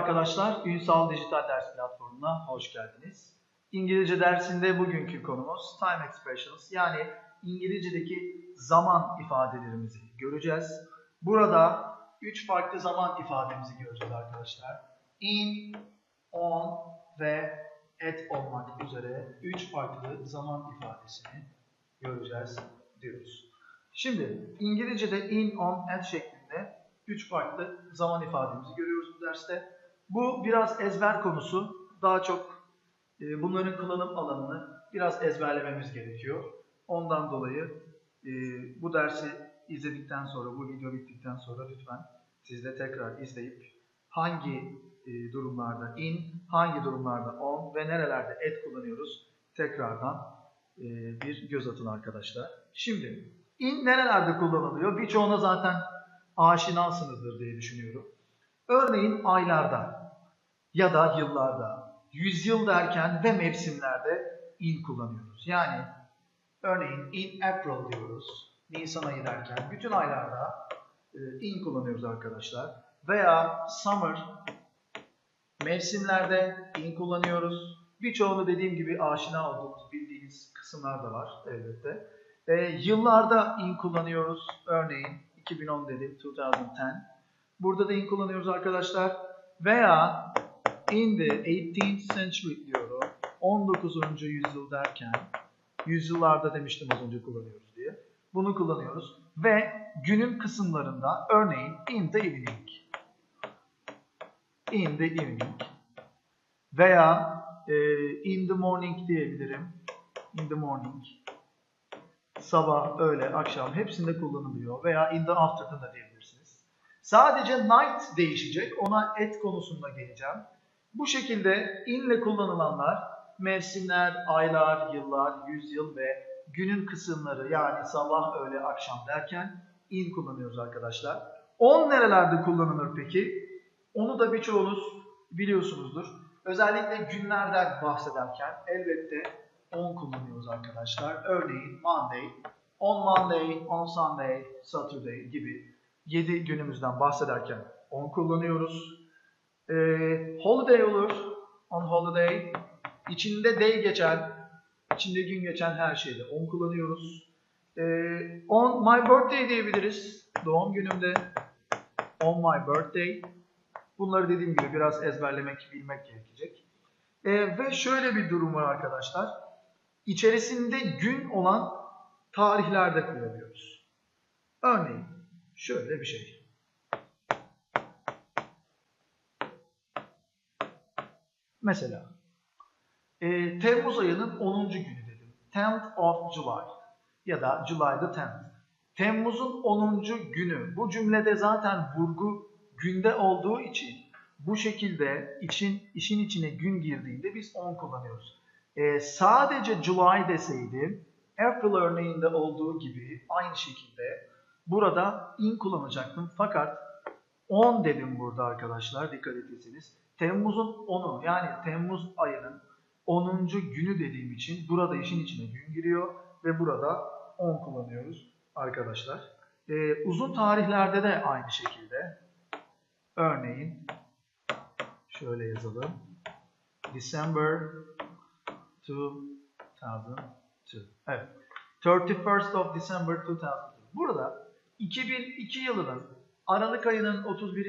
Arkadaşlar, Ünsal Dijital Ders Platformu'na hoş geldiniz. İngilizce dersinde bugünkü konumuz Time Expressions yani İngilizce'deki zaman ifadelerimizi göreceğiz. Burada üç farklı zaman ifademizi göreceğiz arkadaşlar. In, on ve at olmak üzere üç farklı zaman ifadesini göreceğiz diyoruz. Şimdi İngilizce'de in, on, at şeklinde üç farklı zaman ifademizi görüyoruz bu derste. Bu biraz ezber konusu. Daha çok e, bunların kullanım alanını biraz ezberlememiz gerekiyor. Ondan dolayı e, bu dersi izledikten sonra, bu video bittikten sonra lütfen siz de tekrar izleyip hangi e, durumlarda in, hangi durumlarda on ve nerelerde et kullanıyoruz tekrardan e, bir göz atın arkadaşlar. Şimdi in nerelerde kullanılıyor? Birçoğuna zaten aşinasınızdır diye düşünüyorum. Örneğin aylarda ya da yıllarda, yüzyıl derken ve mevsimlerde in kullanıyoruz. Yani örneğin in April diyoruz. Nisan ayı derken bütün aylarda e, in kullanıyoruz arkadaşlar. Veya summer mevsimlerde in kullanıyoruz. Birçoğunu dediğim gibi aşina olduğumuz bildiğiniz kısımlar da var elbette. E, yıllarda in kullanıyoruz. Örneğin 2010 dedim, 2010. Burada da in kullanıyoruz arkadaşlar. Veya in the 18th century diyorum. 19. yüzyıl derken, yüzyıllarda demiştim az önce kullanıyoruz diye. Bunu kullanıyoruz. Ve günün kısımlarında örneğin in the evening. In the evening. Veya e, in the morning diyebilirim. In the morning sabah, öğle, akşam hepsinde kullanılıyor veya in the afternoon da diyebilirsiniz. Sadece night değişecek. Ona et konusunda geleceğim. Bu şekilde in ile kullanılanlar mevsimler, aylar, yıllar, yüzyıl ve günün kısımları yani sabah, öğle, akşam derken in kullanıyoruz arkadaşlar. On nerelerde kullanılır peki? Onu da birçoğunuz biliyorsunuzdur. Özellikle günlerden bahsederken elbette on kullanıyoruz arkadaşlar. Örneğin Monday, on Monday, on Sunday, Saturday gibi 7 günümüzden bahsederken on kullanıyoruz. Ee, holiday olur, on holiday. İçinde day geçen, içinde gün geçen her şeyde on kullanıyoruz. Ee, on my birthday diyebiliriz. Doğum günümde on my birthday. Bunları dediğim gibi biraz ezberlemek, bilmek gerekecek. Ee, ve şöyle bir durum var arkadaşlar içerisinde gün olan tarihlerde kullanıyoruz. Örneğin şöyle bir şey. Mesela e, Temmuz ayının 10. günü dedim. 10th of July ya da July the 10th. Temmuz'un 10. günü. Bu cümlede zaten vurgu günde olduğu için bu şekilde için, işin içine gün girdiğinde biz 10 kullanıyoruz. Ee, sadece July deseydim April örneğinde olduğu gibi aynı şekilde burada in kullanacaktım. Fakat 10 dedim burada arkadaşlar dikkat etseniz. Temmuz'un 10'u yani Temmuz ayının 10. günü dediğim için burada işin içine gün giriyor ve burada 10 kullanıyoruz arkadaşlar. Ee, uzun tarihlerde de aynı şekilde. Örneğin şöyle yazalım. December 2002. Evet. 31st of December 2002. Burada 2002 yılının Aralık ayının 31.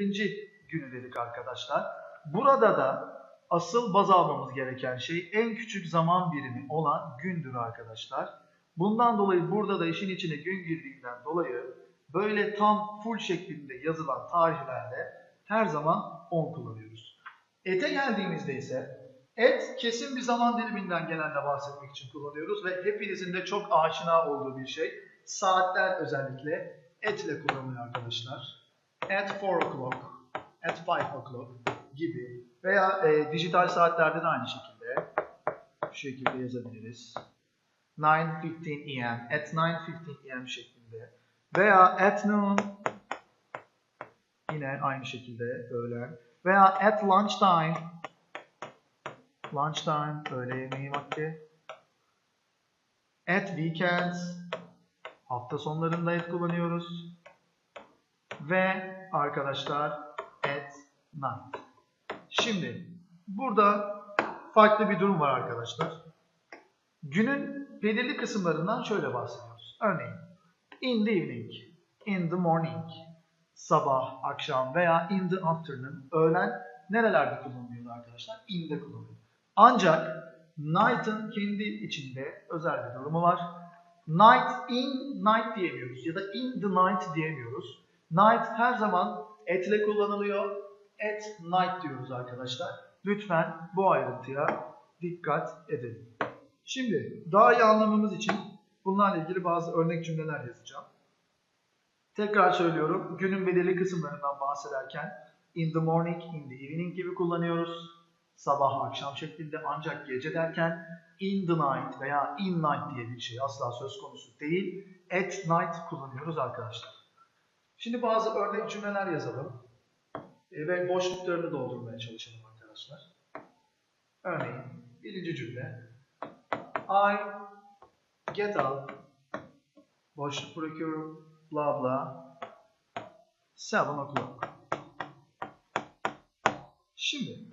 günü dedik arkadaşlar. Burada da asıl baz almamız gereken şey en küçük zaman birimi olan gündür arkadaşlar. Bundan dolayı burada da işin içine gün girdiğinden dolayı böyle tam full şeklinde yazılan tarihlerde her zaman 10 kullanıyoruz. Ete geldiğimizde ise Et kesin bir zaman diliminden genelde bahsetmek için kullanıyoruz ve hepinizin de çok aşina olduğu bir şey. Saatler özellikle etle kullanılıyor arkadaşlar. At 4 o'clock, at 5 o'clock gibi veya e, dijital saatlerde de aynı şekilde bu şekilde yazabiliriz. 9.15 am, at 9.15 am şeklinde veya at noon yine aynı şekilde öğlen veya at lunchtime lunchtime, öğle yemeği vakti. At weekends, hafta sonlarında et kullanıyoruz. Ve arkadaşlar at night. Şimdi burada farklı bir durum var arkadaşlar. Günün belirli kısımlarından şöyle bahsediyoruz. Örneğin in the evening, in the morning, sabah, akşam veya in the afternoon, öğlen nerelerde kullanılıyordu arkadaşlar? In'de kullanılıyor. Ancak night'ın kendi içinde özel bir durumu var. Night in night diyemiyoruz ya da in the night diyemiyoruz. Night her zaman at ile kullanılıyor. At night diyoruz arkadaşlar. Lütfen bu ayrıntıya dikkat edelim. Şimdi daha iyi anlamamız için bunlarla ilgili bazı örnek cümleler yazacağım. Tekrar söylüyorum. Günün belirli kısımlarından bahsederken in the morning, in the evening gibi kullanıyoruz. Sabah, akşam şeklinde ancak gece derken in the night veya in night diye bir şey asla söz konusu değil. At night kullanıyoruz arkadaşlar. Şimdi bazı örnek cümleler yazalım. E, ve boşluklarını doldurmaya çalışalım arkadaşlar. Örneğin birinci cümle. I get up. Boşluk bırakıyorum. Bla bla. Seven o'clock. Şimdi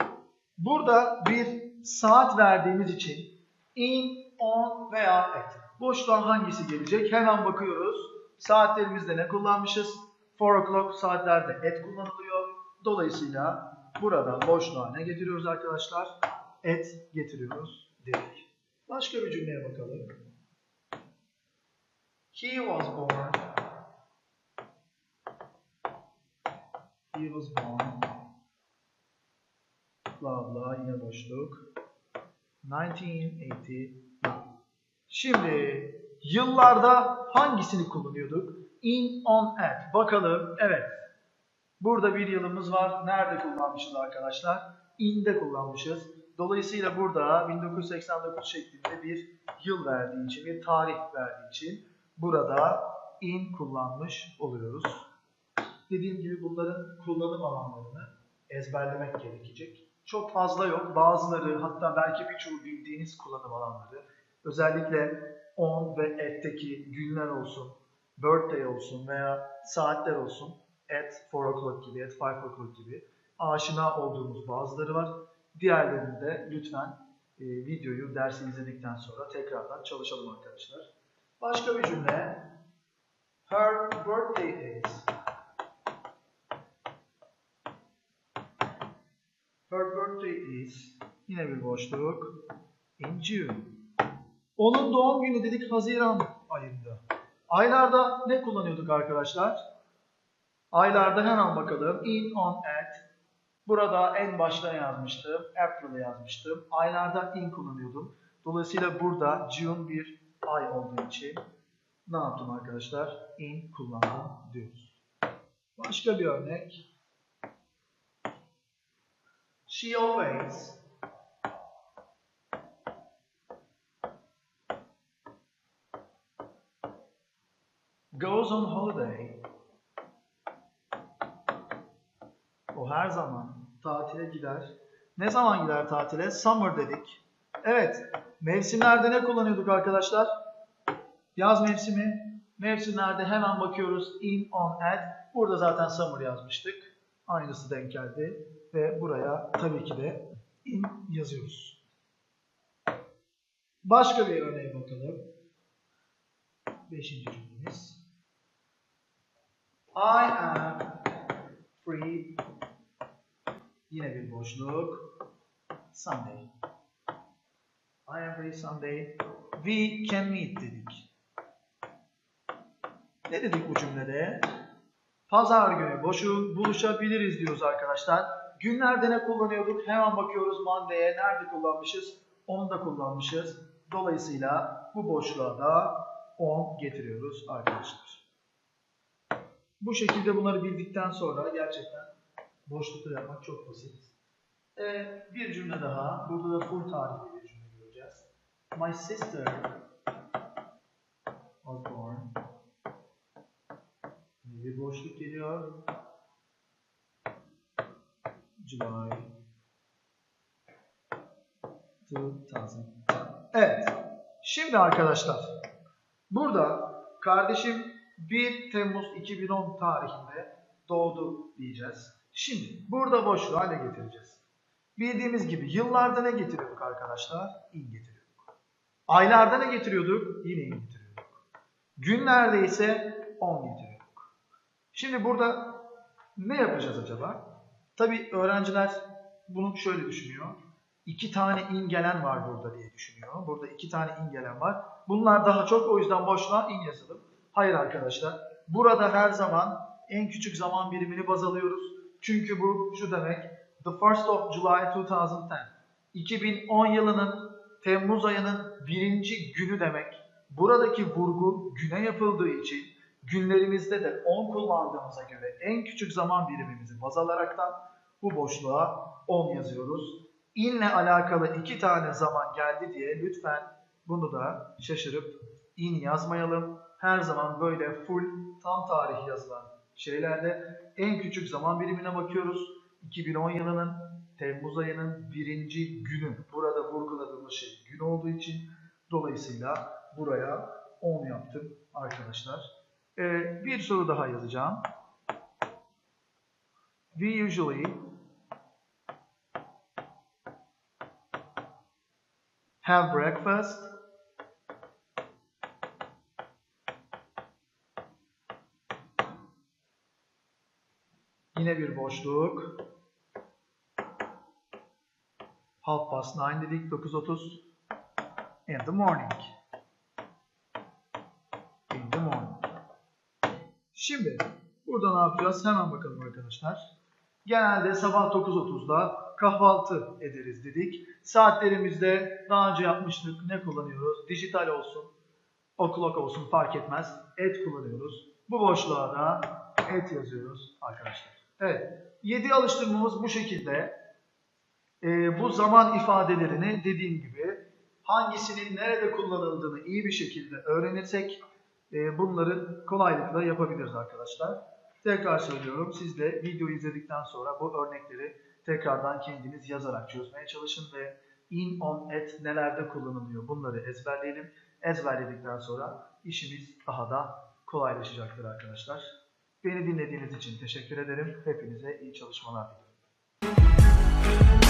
burada bir saat verdiğimiz için in, on veya at. Boşluğa hangisi gelecek? Hemen bakıyoruz. Saatlerimizde ne kullanmışız? 4 o'clock saatlerde at kullanılıyor. Dolayısıyla burada boşluğa ne getiriyoruz arkadaşlar? At getiriyoruz dedik. Başka bir cümleye bakalım. He was born. He was born. Bla bla yine boşluk. 1980. Şimdi yıllarda hangisini kullanıyorduk? In, on, at. Bakalım. Evet. Burada bir yılımız var. Nerede kullanmışız arkadaşlar? In'de kullanmışız. Dolayısıyla burada 1989 şeklinde bir yıl verdiği için, bir tarih verdiği için burada in kullanmış oluyoruz. Dediğim gibi bunların kullanım alanlarını ezberlemek gerekecek. Çok fazla yok. Bazıları hatta belki birçoğu bildiğiniz kullanım alanları. Özellikle on ve at'teki günler olsun, birthday olsun veya saatler olsun. At 4 o'clock gibi, at 5 o'clock gibi aşina olduğumuz bazıları var. Diğerlerini de lütfen e, videoyu dersi izledikten sonra tekrardan çalışalım arkadaşlar. Başka bir cümle. Her birthday is. Her birthday is. Yine bir boşluk. In June. Onun doğum günü dedik Haziran ayında. Aylarda ne kullanıyorduk arkadaşlar? Aylarda hemen bakalım. In, on, at. Burada en başta yazmıştım. April'ı yazmıştım. Aylarda in kullanıyordum. Dolayısıyla burada June bir ay olduğu için ne yaptım arkadaşlar? In kullandım diyoruz. Başka bir örnek. She always goes on holiday. O her zaman tatile gider. Ne zaman gider tatile? Summer dedik. Evet. Mevsimlerde ne kullanıyorduk arkadaşlar? Yaz mevsimi. Mevsimlerde hemen bakıyoruz. In, on, at. Burada zaten summer yazmıştık. Aynısı denk geldi. Ve buraya tabii ki de in yazıyoruz. Başka bir örneğe bakalım. Beşinci cümlemiz. I am free. Yine bir boşluk. Sunday. I am free Sunday. We can meet dedik. Ne dedik bu cümlede? Pazar günü boşu buluşabiliriz diyoruz arkadaşlar. Günlerde ne kullanıyorduk? Hemen bakıyoruz Monday'e. Nerede kullanmışız? Onu da kullanmışız. Dolayısıyla bu boşluğa da on getiriyoruz arkadaşlar. Bu şekilde bunları bildikten sonra gerçekten boşlukta yapmak çok basit. Ee, bir cümle daha. Burada da full tarihli bir cümle göreceğiz. My sister was born. Bir boşluk geliyor. July 2000. Evet. Şimdi arkadaşlar burada kardeşim 1 Temmuz 2010 tarihinde doğdu diyeceğiz. Şimdi burada boşluğu hale getireceğiz. Bildiğimiz gibi yıllarda ne getiriyorduk arkadaşlar? İn getiriyorduk. Aylarda ne getiriyorduk? Yine in getiriyorduk. Günlerde ise 10 getiriyorduk. Şimdi burada ne yapacağız acaba? Tabii öğrenciler bunu şöyle düşünüyor. İki tane in gelen var burada diye düşünüyor. Burada iki tane in gelen var. Bunlar daha çok o yüzden boşluğa in yazalım. Hayır arkadaşlar. Burada her zaman en küçük zaman birimini baz alıyoruz. Çünkü bu şu demek. The 1st of July 2010. 2010 yılının Temmuz ayının birinci günü demek. Buradaki vurgu güne yapıldığı için günlerimizde de 10 kullandığımıza göre en küçük zaman birimimizi baz alaraktan bu boşluğa 10 yazıyoruz. İnle alakalı iki tane zaman geldi diye lütfen bunu da şaşırıp in yazmayalım. Her zaman böyle full tam tarih yazılan şeylerde en küçük zaman birimine bakıyoruz. 2010 yılının Temmuz ayının birinci günü. Burada vurguladığımız şey gün olduğu için dolayısıyla buraya 10 yaptım arkadaşlar. Ee, bir soru daha yazacağım. We usually have breakfast Yine bir boşluk. Half past nine dedik. 9.30. In the morning. In the morning. Şimdi burada ne yapacağız? Hemen bakalım arkadaşlar. Genelde sabah 9.30'da kahvaltı ederiz dedik. Saatlerimizde daha önce yapmıştık. Ne kullanıyoruz? Dijital olsun, o'clock olsun fark etmez. Et kullanıyoruz. Bu boşluğa da et yazıyoruz arkadaşlar. Evet. 7 alıştırmamız bu şekilde. Ee, bu zaman ifadelerini dediğim gibi hangisinin nerede kullanıldığını iyi bir şekilde öğrenirsek e, bunları kolaylıkla yapabiliriz arkadaşlar. Tekrar söylüyorum. Siz de videoyu izledikten sonra bu örnekleri tekrardan kendiniz yazarak çözmeye çalışın ve in, on, at nelerde kullanılıyor bunları ezberleyelim. Ezberledikten sonra işimiz daha da kolaylaşacaktır arkadaşlar. Beni dinlediğiniz için teşekkür ederim. Hepinize iyi çalışmalar diliyorum.